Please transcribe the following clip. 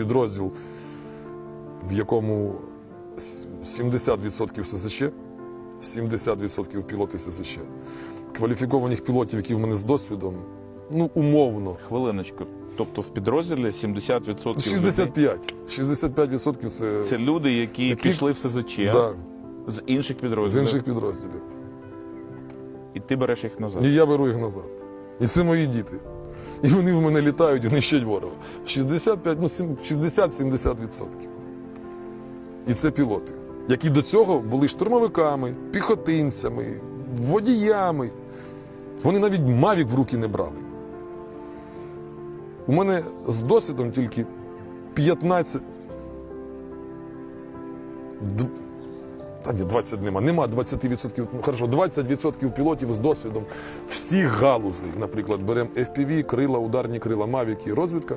підрозділ, в якому 70% СЗЧ, 70% пілоти СЗЧ. Кваліфікованих пілотів, які в мене з досвідом, ну, умовно. Хвилиночку. Тобто в підрозділі 70% 65. 65% це, це люди, які, Які- пішли в СЗЧ да, з інших з інших підрозділів. І ти береш їх назад. І я беру їх назад. І це мої діти. І вони в мене літають і нищать ворога. 65, ну, 60-70%. І це пілоти, які до цього були штурмовиками, піхотинцями, водіями. Вони навіть мавік в руки не брали. У мене з досвідом тільки 15. Та ні, 20 нема. Нема 20%. Ну, хорошо, 20% пілотів з досвідом всіх галузей. Наприклад, беремо FPV, крила, ударні крила, мавіки, розвідка.